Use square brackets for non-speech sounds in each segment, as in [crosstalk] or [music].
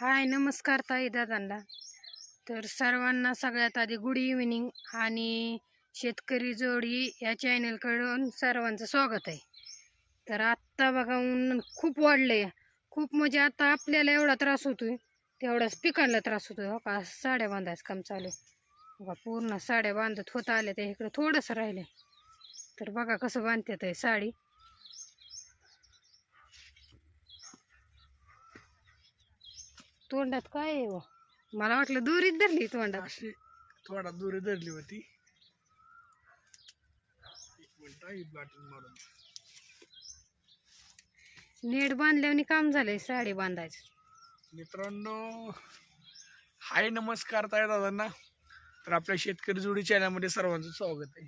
हाय नमस्कार ताई दादांना. तर सर्वांना सगळ्यात आधी गुड इव्हिनिंग आणि शेतकरी जोडी या चॅनलकडून सर्वांचं स्वागत आहे. तर आत्ता बघा ऊन खूप वाढलंय. खूप म्हणजे आता आपल्याला एवढा त्रास होतोय. तेवढाच पिकांना त्रास होतोय. हो का? साड्या बांधायचं काम चालू आहे. बघा पूर्ण साड्या बांधत होत आल्या त्या. इकडं थोडंसं राहिलं तर बघा कसं बांधतात आहे साडी. तोंडात काय आहे हो? मला वाटलं दुरीत धरली तोंडात. अशी थोडा दुरी धरली होती. एक मिनिट हा, ही बटन मारून नीट बांधल्याने काम झालंय साडी बांधायचं. मित्रांनो हाय नमस्कार ताई दादांना. तर आपल्या शेतकरी जोडी चॅनलमध्ये सर्वांचं स्वागत आहे.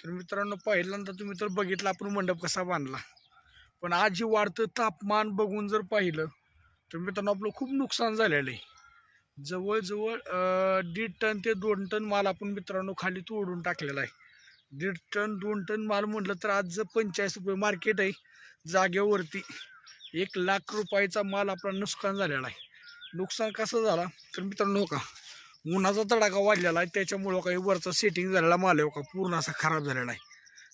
तर मित्रांनो पहिल्यांदा तुम्ही तर बघितलं आपण मंडप कसा बांधला. पण आज जे वाढतं तापमान बघून जर पाहिलं तर मित्रांनो आपलं खूप नुकसान झालेलं आहे. जवळजवळ दीड टन ते दोन टन माल आपण मित्रांनो खाली तोडून टाकलेला आहे. दीड टन दोन टन माल म्हटलं तर आज जर पंचेचाळीस रुपये मार्केट आहे जागेवरती एक लाख रुपयाचा माल आपला नुकसान झालेला आहे. नुकसान कसं झाला? तर मित्रांनो हो का उन्हाचा तडाखा वाढलेला आहे त्याच्यामुळं काही वरचा सेटिंग झालेला माल आहे हो का पूर्ण असा खराब झालेला आहे.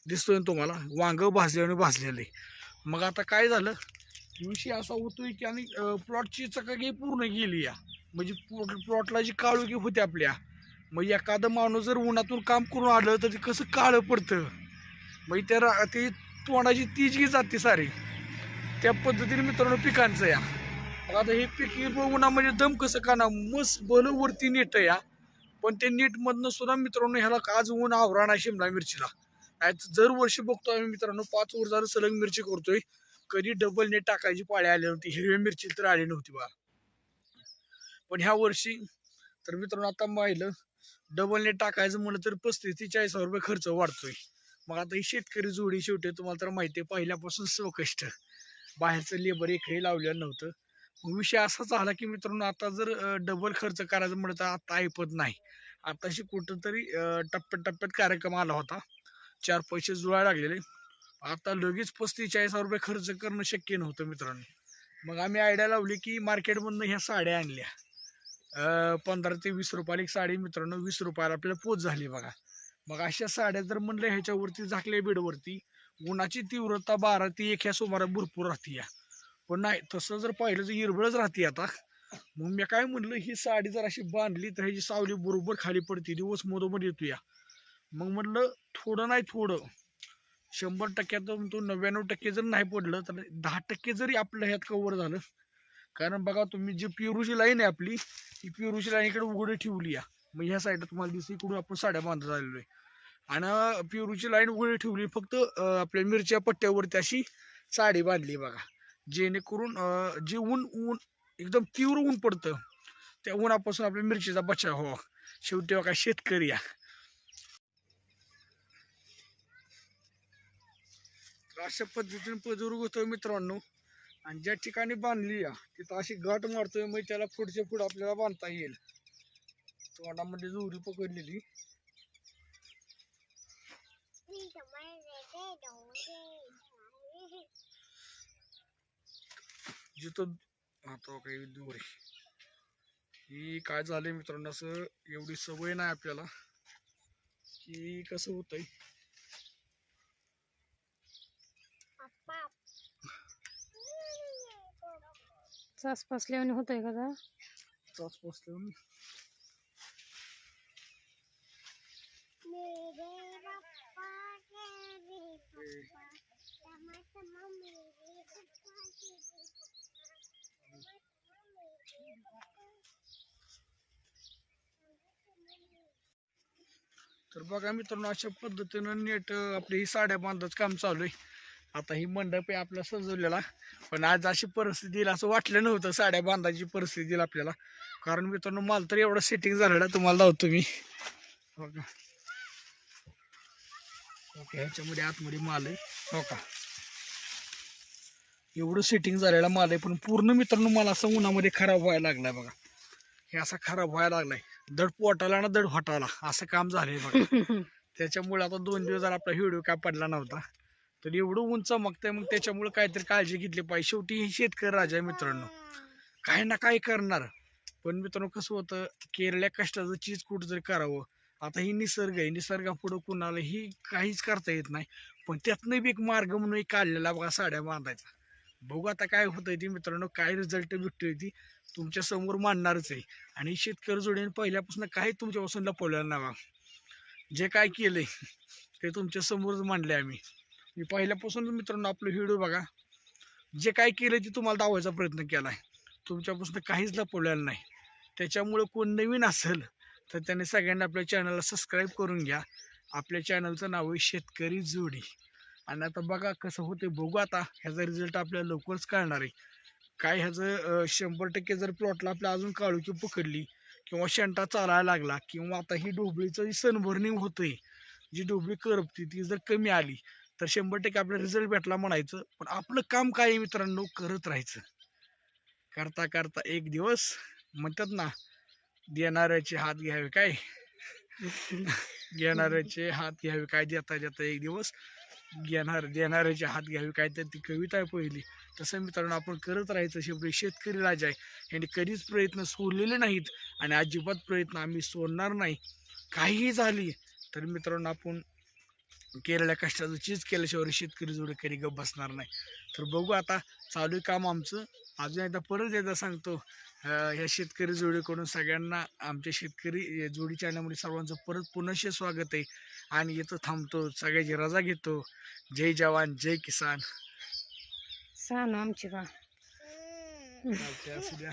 दिसतोय ना तुम्हाला? वांग भाजल्याने भाजलेलं आहे. मग आता काय झालं? विषय असा होतोय की आणि प्लॉटची चकाकी पूर्ण गेली या. म्हणजे प्लॉटला जी काळुकी होती आपल्या. मग एखादं माणूस जर उन्हातून काम करून आलं तर ते कसं काळं पडतं? मग त्या रा- ते तोंडाची तीजगी जाते सारी. त्या पद्धतीने मित्रांनो पिकांचं या. आता हे पीक हिरवं उन्हामध्ये दम कसं का ना मस भलं वरती नीट या. पण ते नीटमधनं सुद्धा मित्रांनो ह्याला आज ऊन आवराणा शिमला मिरचीला. नाही तर जर वर्षी बघतो आम्ही मित्रांनो पाच वर झालं सलग मिरची करतोय. कधी डबल नेट टाकायची पाळी आली नव्हती. हिरव्या मिरची तर आली नव्हती बा. पण ह्या वर्षी तर मित्रांनो आता पाहिलं डबल नेट टाकायचं म्हणलं तर पस्तीस ते चाळीस हजार रुपये खर्च वाढतोय. मग आता ही शेतकरी जोडी शेवटी तुम्हाला तर माहिती आहे पहिल्यापासून स्वकष्ट बाहेरचं लेबर एकही लावलेलं नव्हतं. मग विषय असा झाला की मित्रांनो आता जर डबल खर्च करायचं म्हणलं तर आता ऐपत नाही. आताशी कुठंतरी टप्प्यात टप्प्याटप्प्यात कार्यक्रम आला होता. चार पैसे जुळायला लागलेले. आता लगेच पस्तीस चाळीस हजार रुपये खर्च करणं शक्य नव्हतं मित्रांनो. मग आम्ही आयडिया लावली की मार्केटमधनं ह्या साड्या आणल्या. पंधरा ते वीस रुपयाला एक साडी मित्रांनो वीस रुपयाला आपल्याला पोच झाली बघा. मग अशा साड्या जर म्हणलं ह्याच्यावरती झाकल्या बेडवरती उन्हाची तीव्रता बारा ते एक ह्या सुमारात भरपूर राहते या. पण नाही तसं जर पाहिलं तर हिरबळच राहते आता. मग मी काय म्हणलं ही साडी जर अशी बांधली तर ह्याची सावली बरोबर खाली पडते दिवस मधोमध येतो या मग म्हणलं थोडं नाही थोडं. शंभर टक्क्यातून तो नव्याण्णव टक्के जर नाही पडलं तर दहा टक्के जरी आपलं ह्यात कव्हर झालं कारण बघा तुम्ही जी पिरूची लाईन आहे आपली ही पिरूची लाईन इकडे उघडी ठेवली या. मग ह्या साईडला तुम्हाला दिसते इकडून आपण साड्या बांधत आलेलो आहे. आणि पिरूची लाईन उघडी ठेवली फक्त आपल्या मिरच्या पट्ट्यावरती अशी साडी बांधली बघा. जेणेकरून जे ऊन ऊन एकदम तीव्र ऊन पडतं त्या उन्हापासून आपल्या मिरचीचा बचाव व्हावा. शेवटी बघा शेतकरी या. अशा पद्धतीने पदरूक होतोय मित्रांनो. आणि ज्या ठिकाणी बांधली या तिथं अशी गाठ मारतोय मग त्याला पुढच्या पुढं आपल्याला बांधता येईल. तोंडामध्ये जोरी पकडलेली. जिथं आता हो काही दोरी. ही काय झालंय मित्रांनो असं एवढी सवय नाही आपल्याला. की कसं होतंय? चास पासल्याने आहे का चास चाच तर बघा मित्रांनो अशा पद्धतीनं नेट आपली ही साड्या बांधायचं काम चालू आहे. आता ही मंडप आहे आपला सजवलेला. पण आज अशी परिस्थिती येईल असं वाटलं नव्हतं साड्या बांधायची परिस्थिती येईल आपल्याला. कारण मित्रांनो माल तर एवढं सेटिंग झालेलं तुम्हाला दावतो मी. बघा. ओके ह्याच्यामध्ये आतमध्ये माल आहे. हो का एवढं सेटिंग झालेला माल आहे पण पूर्ण मित्रांनो मला असं उन्हामध्ये खराब व्हायला लागलाय बघा. हे असं खराब व्हायला लागलाय. दड पोटाला ना दड हॉटाला असं काम झालंय बघा. [laughs] त्याच्यामुळे आता दोन दिवस जर आपला व्हिडिओ काय पडला नव्हता. तर एवढं ऊन मागतंय मग त्याच्यामुळे काहीतरी काळजी घेतली पाहिजे. शेवटी हे शेतकरी राजा आहे मित्रांनो. काही ना काही करणार. पण मित्रांनो कसं होतं केरळ्या कष्टाचं चीज कुठं जरी करावं. आता ही निसर्ग आहे. निसर्गापुढं कुणाला ही काहीच करता येत नाही. पण त्यातनं बी एक मार्ग म्हणून एक काढलेला बघा साड्या बांधायचा. बघू आता काय होतंय ती मित्रांनो काय रिझल्ट भेटतोय ती तुमच्यासमोर मांडणारच आहे. आणि शेतकरी जोडीने पहिल्यापासून काही तुमच्यापासून लपवलेलं नाही बा जे काय केलंय ते तुमच्या समोरच मांडले आम्ही. मी पहिल्यापासून मित्रांनो आपलं व्हिडिओ बघा. जे काय केलं ते तुम्हाला दावायचा प्रयत्न केला आहे तुमच्यापासून काहीच लपवलेलं नाही. त्याच्यामुळं कोण नवीन असेल तर त्याने सगळ्यांनी आपल्या चॅनलला सबस्क्राईब करून घ्या. आपल्या चॅनलचं नाव आहे शेतकरी जोडी. आणि आता बघा कसं होते बघू आता ह्याचा रिझल्ट आपल्याला लवकरच कळणार आहे. काय ह्याचं शंभर टक्के जर प्लॉटला आपल्या अजून काळुकी पकडली किंवा शेंटा चालायला लागला किंवा आता ही डोबळीचं जी सनभरणी होतंय जी डोबळी करपती ती जर कमी आली तर शंभर टक्के आपल्याला रिझल्ट भेटला म्हणायचं. पण आपलं काम काय मित्रांनो? करत राहायचं. करता करता एक दिवस म्हणतात ना देणाऱ्याचे हात घ्यावे काय? [laughs] घेणाऱ्याचे हात घ्यावे काय? देता देता एक दिवस घेणार देणाऱ्याचे हात घ्यावे काय? तर ती कविता आहे पहिली. तसं मित्रांनो आपण करत राहायचं. शेवटी शेतकरी राजा आहे. यांनी कधीच प्रयत्न सोडलेले नाहीत आणि अजिबात प्रयत्न आम्ही सोडणार नाही. काहीही झाली तर मित्रांनो आपण केलेल्या कष्टाचं चीज केल्याशिवाय शेतकरी जोडे कधी गप बसणार नाही. तर बघू आता चालू आहे काम आमचं. अजून एकदा परत एकदा सांगतो ह्या शेतकरी जोडीकडून सगळ्यांना आमच्या शेतकरी जोडी चॅनलमध्ये सर्वांचं परत पुनश्च स्वागत आहे. आणि इथं थांबतो सगळ्याची रजा घेतो. जय जवान जय किसान. सांग आमची बा चालतंय, असू द्या.